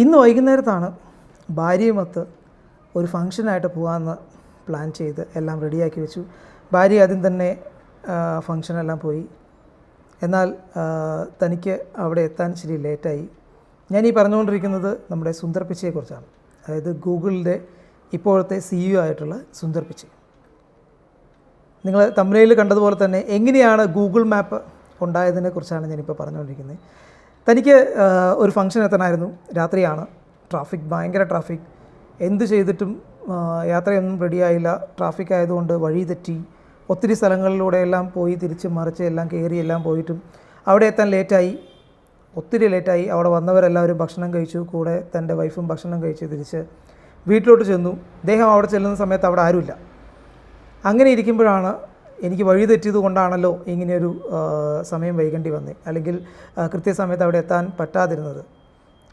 ഇന്ന് വൈകുന്നേരത്താണ് ഭാര്യയുമൊത്ത് ഒരു ഫംഗ്ഷനായിട്ട് പോകാമെന്ന് പ്ലാൻ ചെയ്ത് എല്ലാം റെഡിയാക്കി വെച്ചു. ഭാര്യ ആദ്യം തന്നെ ഫങ്ഷനെല്ലാം പോയി. എന്നാൽ തനിക്ക് അവിടെ എത്താൻ ശരി ലേറ്റായി. ഞാൻ ഈ പറഞ്ഞുകൊണ്ടിരിക്കുന്നത് നമ്മുടെ സുന്ദർ പിച്ചയെക്കുറിച്ചാണ്. അതായത് ഗൂഗിളിന്റെ ഇപ്പോഴത്തെ സി യു ആയിട്ടുള്ള സുന്ദർ പിച്ചെ നിങ്ങൾ തമിഴയിൽ കണ്ടതുപോലെ തന്നെ എങ്ങനെയാണ് ഗൂഗിൾ മാപ്പ് ഉണ്ടായതിനെക്കുറിച്ചാണ് ഞാനിപ്പോൾ പറഞ്ഞുകൊണ്ടിരിക്കുന്നത്. തനിക്ക് ഒരു ഫംഗ്ഷൻ എത്തണമായിരുന്നു. രാത്രിയാണ്. ട്രാഫിക് ഭയങ്കര ട്രാഫിക് എന്ത് ചെയ്തിട്ടും യാത്രയൊന്നും റെഡിയായില്ല ട്രാഫിക് ആയതുകൊണ്ട് വഴി തെറ്റി. ഒത്തിരി സ്ഥലങ്ങളിലൂടെ എല്ലാം പോയി തിരിച്ച് മറിച്ച് എല്ലാം കയറി എല്ലാം പോയിട്ടും അവിടെ എത്താൻ ലേറ്റായി. ഒത്തിരി ലേറ്റായി. അവിടെ വന്നവരെല്ലാവരും ഭക്ഷണം കഴിച്ചു. കൂടെ തന്റെ വൈഫും ഭക്ഷണം കഴിച്ച് തിരിച്ച് വീട്ടിലോട്ട് ചെന്നു. അദ്ദേഹം അവിടെ ചെല്ലുന്ന സമയത്ത് അവിടെ ആരുമില്ല. അങ്ങനെ ഇരിക്കുമ്പോഴാണ് എനിക്ക് വഴി തെറ്റിയത് കൊണ്ടാണല്ലോ ഇങ്ങനെയൊരു സമയം വൈകേണ്ടി വന്നത് അല്ലെങ്കിൽ കൃത്യസമയത്ത് അവിടെ എത്താൻ പറ്റാതിരുന്നത്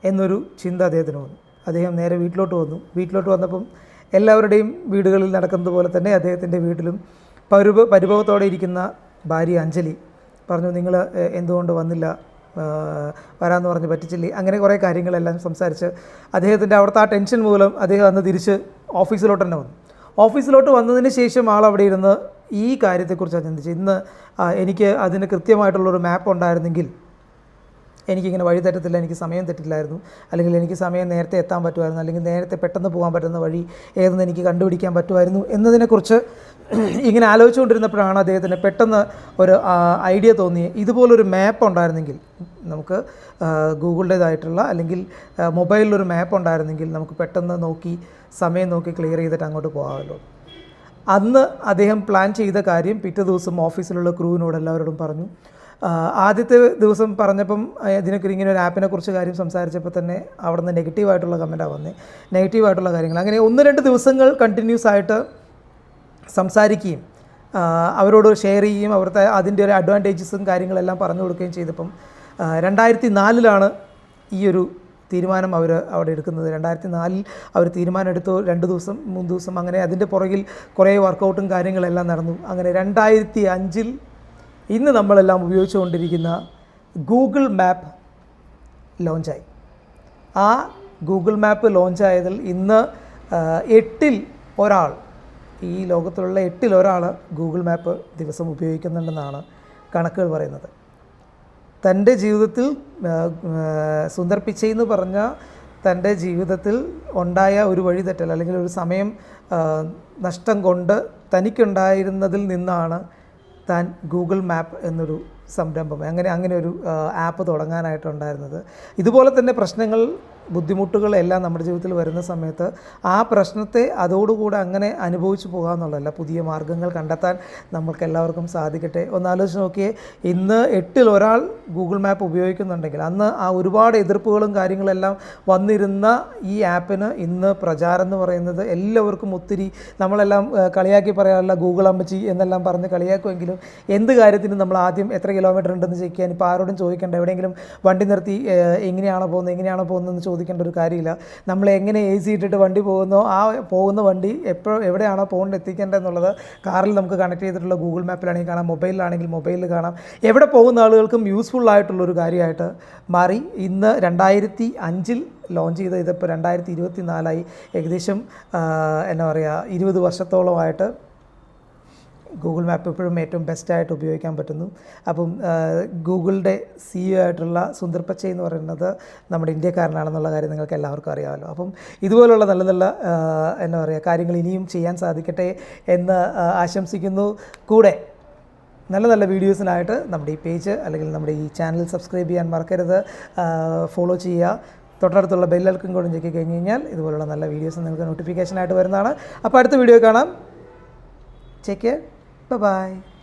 എന്നൊരു ചിന്ത അദ്ദേഹത്തിന് വന്നു. അദ്ദേഹം നേരെ വീട്ടിലോട്ട് വന്നു. വീട്ടിലോട്ട് വന്നപ്പം എല്ലാവരുടെയും വീടുകളിൽ നടക്കുന്നത് പോലെ തന്നെ അദ്ദേഹത്തിന്റെ വീട്ടിലും പരുപ പരിഭവത്തോടെ ഇരിക്കുന്ന ഭാര്യ അഞ്ജലി പറഞ്ഞു നിങ്ങൾ എന്തുകൊണ്ട് വന്നില്ല? വരാമെന്ന് പറഞ്ഞ് പറ്റിച്ചില്ലേ? അങ്ങനെ കുറേ കാര്യങ്ങളെല്ലാം സംസാരിച്ച് അദ്ദേഹത്തിന്റെ അവിടുത്തെ ആ ടെൻഷൻ മൂലം അദ്ദേഹം അന്ന് തിരിച്ച് ഓഫീസിലോട്ട് തന്നെ വന്നു. ഓഫീസിലോട്ട് വന്നതിന് ശേഷം ആൾ അവിടെ ഇരുന്ന് ഈ കാര്യത്തെക്കുറിച്ചാണ് ചിന്തിച്ചത്. ഇന്ന് എനിക്ക് അതിന് കൃത്യമായിട്ടുള്ളൊരു മാപ്പ് ഉണ്ടായിരുന്നെങ്കിൽ എനിക്കിങ്ങനെ വഴി തെറ്റത്തില്ല എനിക്ക് സമയം തെറ്റില്ലായിരുന്നു. അല്ലെങ്കിൽ എനിക്ക് സമയം നേരത്തെ എത്താൻ പറ്റുമായിരുന്നു അല്ലെങ്കിൽ നേരത്തെ പെട്ടെന്ന് പോകാൻ പറ്റുന്ന വഴി ഏതെന്ന് എനിക്ക് കണ്ടുപിടിക്കാൻ പറ്റുമായിരുന്നു എന്നതിനെക്കുറിച്ച് ഇങ്ങനെ ആലോചിച്ചുകൊണ്ടിരുന്നപ്പോഴാണ് അദ്ദേഹത്തിന് പെട്ടെന്ന് ഒരു ഐഡിയ തോന്നിയത് ഇതുപോലൊരു മാപ്പ് ഉണ്ടായിരുന്നെങ്കിൽ നമുക്ക് ഗൂഗിളിന്റേതായിട്ടുള്ള അല്ലെങ്കിൽ മൊബൈലിലൊരു മാപ്പ് ഉണ്ടായിരുന്നെങ്കിൽ നമുക്ക് പെട്ടെന്ന് നോക്കി സമയം നോക്കി ക്ലിയർ ചെയ്തിട്ട് അങ്ങോട്ട് പോകാമല്ലോ. അന്ന് അദ്ദേഹം പ്ലാൻ ചെയ്ത കാര്യം പിറ്റേ ദിവസം ഓഫീസിലുള്ള ക്രൂവിനോട് എല്ലാവരോടും പറഞ്ഞു. ആദ്യത്തെ ദിവസം പറഞ്ഞപ്പം ഇതിനൊക്കെ ഇങ്ങനെ ഒരു ആപ്പിനെ കുറിച്ച് കാര്യം സംസാരിച്ചപ്പോൾ തന്നെ അവിടെ നിന്ന് നെഗറ്റീവായിട്ടുള്ള കമന്റാണ് വന്നത് നെഗറ്റീവായിട്ടുള്ള കാര്യങ്ങൾ. അങ്ങനെ ഒന്ന് രണ്ട് ദിവസങ്ങൾ കണ്ടിന്യൂസ് ആയിട്ട് സംസാരിക്കുകയും അവരോട് ഷെയർ ചെയ്യുകയും അവരുടെ അതിന്റെ ഒരു അഡ്വാന്റേജസും കാര്യങ്ങളെല്ലാം പറഞ്ഞു കൊടുക്കുകയും ചെയ്തപ്പം രണ്ടായിരത്തി നാലിലാണ് ഈ ഒരു തീരുമാനം അവർ അവിടെ എടുക്കുന്നത്. രണ്ടായിരത്തി നാലിൽ അവർ തീരുമാനം എടുത്തു രണ്ട് ദിവസം മൂന്ന് ദിവസം അങ്ങനെ അതിന്റെ പുറകിൽ കുറേ വർക്കൗട്ടും കാര്യങ്ങളെല്ലാം നടന്നു. അങ്ങനെ രണ്ടായിരത്തി അഞ്ചിൽ ഇന്ന് നമ്മളെല്ലാം ഉപയോഗിച്ചുകൊണ്ടിരിക്കുന്ന ഗൂഗിൾ മാപ്പ് ലോഞ്ചായി. ആ ഗൂഗിൾ മാപ്പ് ലോഞ്ചായതിൽ ഇന്ന് എട്ടിൽ ഒരാൾ ഈ ലോകത്തിലുള്ള എട്ടിൽ ഒരാൾ ഗൂഗിൾ മാപ്പ് ദിവസം ഉപയോഗിക്കുന്നുണ്ടെന്നാണ് കണക്കുകൾ പറയുന്നത്. തന്റെ ജീവിതത്തിൽ സുന്ദർ പിച്ചൈ എന്ന് പറഞ്ഞ തന്റെ ജീവിതത്തിൽ ഉണ്ടായ ഒരു വഴിതെറ്റൽ അല്ലെങ്കിൽ ഒരു സമയം നഷ്ടം കൊണ്ട് തനിക്കുണ്ടായിരുന്നതിൽ നിന്നാണ് താൻ ഗൂഗിൾ മാപ്പ് എന്നൊരു സംരംഭം അങ്ങനെ അങ്ങനെ ഒരു ആപ്പ് തുടങ്ങാനായിട്ടുണ്ടായിരുന്നത്. ഇതുപോലെ തന്നെ പ്രശ്നങ്ങൾ ബുദ്ധിമുട്ടുകൾ എല്ലാം നമ്മുടെ ജീവിതത്തിൽ വരുന്ന സമയത്ത് ആ പ്രശ്നത്തെ അതോടുകൂടെ അങ്ങനെ അനുഭവിച്ചു പോകാമെന്നുള്ളതല്ല പുതിയ മാർഗങ്ങൾ കണ്ടെത്താൻ നമ്മൾക്ക് എല്ലാവർക്കും സാധിക്കട്ടെ. ഒന്ന് ആലോചിച്ച് നോക്കിയേ ഇന്ന് എട്ടിൽ ഒരാൾ ഗൂഗിൾ മാപ്പ് ഉപയോഗിക്കുന്നുണ്ടെങ്കിൽ അന്ന് ആ ഒരുപാട് എതിർപ്പുകളും കാര്യങ്ങളെല്ലാം വന്നിരുന്ന ഈ ആപ്പിന് ഇന്ന് പ്രചാരം എന്ന് പറയുന്നത് എല്ലാവർക്കും ഒത്തിരി നമ്മളെല്ലാം കളിയാക്കി പറയാനുള്ള ഗൂഗിൾ അമ്മച്ചി എന്നെല്ലാം പറഞ്ഞ് കളിയാക്കുമെങ്കിലും എന്ത് കാര്യത്തിനും നമ്മൾ ആദ്യം എത്ര കിലോമീറ്റർ ഉണ്ടെന്ന് ചോദിക്കാൻ ഇപ്പോൾ ആരോടും ചോദിക്കേണ്ട. എവിടെയെങ്കിലും വണ്ടി നിർത്തി എങ്ങനെയാണോ പോകുന്നത് എങ്ങനെയാണോ പോകുന്നതെന്ന് ചോദിക്കേണ്ട ഒരു കാര്യമില്ല. നമ്മൾ എങ്ങനെ എ സി ഇട്ടിട്ട് വണ്ടി പോകുന്നോ ആ പോകുന്ന വണ്ടി എപ്പോൾ എവിടെയാണോ പോകേണ്ടത് എത്തിക്കേണ്ടതെന്നുള്ളത് കാറിൽ നമുക്ക് കണക്ട് ചെയ്തിട്ടുള്ള ഗൂഗിൾ മാപ്പിലാണെങ്കിൽ കാണാം മൊബൈലിലാണെങ്കിൽ മൊബൈലിൽ കാണാം. എവിടെ പോകുന്ന ആളുകൾക്കും യൂസ്ഫുൾ ആയിട്ടുള്ളൊരു കാര്യമായിട്ട് മാറി. ഇന്ന് രണ്ടായിരത്തി അഞ്ചിൽ ലോഞ്ച് ചെയ്ത ഇതിപ്പോൾ രണ്ടായിരത്തി ഇരുപത്തി നാലായി ഏകദേശം എന്താ പറയുക ഇരുപത് വർഷത്തോളമായിട്ട് ഗൂഗിൾ മാപ്പ് എപ്പോഴും ഏറ്റവും ബെസ്റ്റായിട്ട് ഉപയോഗിക്കാൻ പറ്റുന്നു. അപ്പം ഗൂഗിളിന്റെ സിഇഒ ഇ ആയിട്ടുള്ള സുന്ദർ പച്ചൈ എന്ന് പറയുന്നത് നമ്മുടെ ഇന്ത്യക്കാരനാണെന്നുള്ള കാര്യം നിങ്ങൾക്ക് എല്ലാവർക്കും അറിയാമല്ലോ. അപ്പം ഇതുപോലുള്ള നല്ല നല്ല എന്താ പറയുക കാര്യങ്ങൾ ഇനിയും ചെയ്യാൻ സാധിക്കട്ടെ എന്ന് ആശംസിക്കുന്നു. കൂടെ നല്ല നല്ല വീഡിയോസിനായിട്ട് നമ്മുടെ ഈ പേജ് അല്ലെങ്കിൽ നമ്മുടെ ഈ ചാനൽ സബ്സ്ക്രൈബ് ചെയ്യാൻ മറക്കരുത്. ഫോളോ ചെയ്യുക. തൊട്ടടുത്തുള്ള ബെല്ലൽക്കും കൂടെ ഞെക്കി കഴിഞ്ഞ് കഴിഞ്ഞാൽ ഇതുപോലുള്ള നല്ല വീഡിയോസ് നിങ്ങൾക്ക് നോട്ടിഫിക്കേഷനായിട്ട് വരുന്നതാണ്. അപ്പോൾ അടുത്ത വീഡിയോ കാണാം. ചെക്ക്. Bye bye.